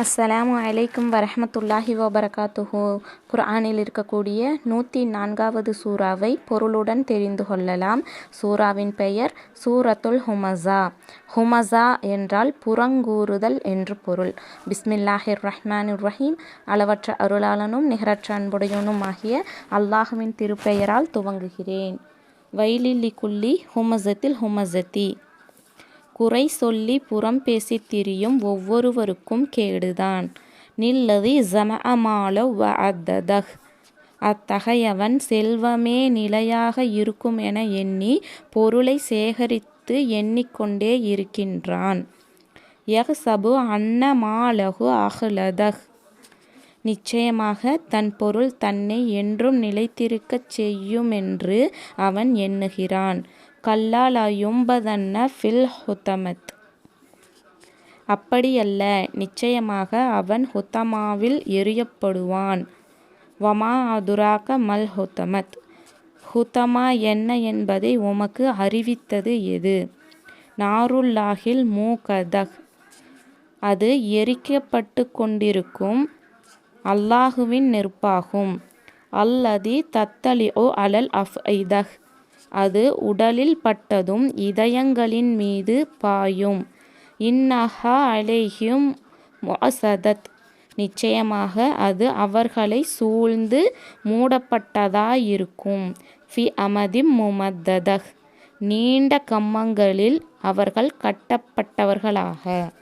அஸ்ஸலாமு அலைக்கும் வரஹமத்துல்லாஹி வபரகாத்துஹு. குர்ஆனில் இருக்கக்கூடிய நூற்றி நான்காவது சூறாவை பொருளுடன் தெரிந்து கொள்ளலாம். சூறாவின் பெயர் சூரத்துல் ஹுமஸா. ஹுமஸா என்றால் புறங்கூறுதல் என்று பொருள். பிஸ்மில்லாஹிர் ரஹ்மானிர் ரஹீம் அளவற்ற அருளாளனும் நிகரற்ற அன்புடையனும் ஆகிய அல்லாஹுவின் திருப்பெயரால் துவங்குகிறேன். வைலில்லி குல்லி ஹுமசத்தில் ஹுமசத்தி குறை சொல்லி புறம் பேசித் திரியும் ஒவ்வொருவருக்கும் கேடுதான். நில்லதி ஜமஅமால வஅத்ததஹ். அத்தகையவன் செல்வமே நிலையாக இருக்கும் என எண்ணி பொருளை சேகரித்து எண்ணிக்கொண்டே இருக்கின்றான். யஹ் சபு அன்னமாலகு அஹ்லதஹ். நிச்சயமாக தன் பொருள் தன்னை என்றும் நிலைத்திருக்கச் செய்யுமென்று அவன் எண்ணுகிறான். கல்லால் யும்பதன்ன ஃபில் ஹுத்தமத். அப்படியல்ல நிச்சயமாக அவன் ஹுத்தமாவில் எறியப்படுவான். வமா அதுராக மல் ஹுத்தமத். ஹுத்தமா என்ன என்பதை உமக்கு அறிவித்தது எது? நாருல்லாஹில் மூகதக் அது எரிக்கப்பட்டு கொண்டிருக்கும் அல்லாஹுவின் நெருப்பாகும். அல்லதி தத்தலி ஓ அலல் அஃப் ஐதஹ் அது உடலில் பட்டதும் இதயங்களின் மீது பாயும். இன்னஹா அலைஹியும் மொசதத் நிச்சயமாக அது அவர்களை சூழ்ந்து மூடப்பட்டதாயிருக்கும். ஃபி அமதிம் முமத்ததஹ். நீண்ட கம்மங்களில் அவர்கள் கட்டப்பட்டவர்களாக.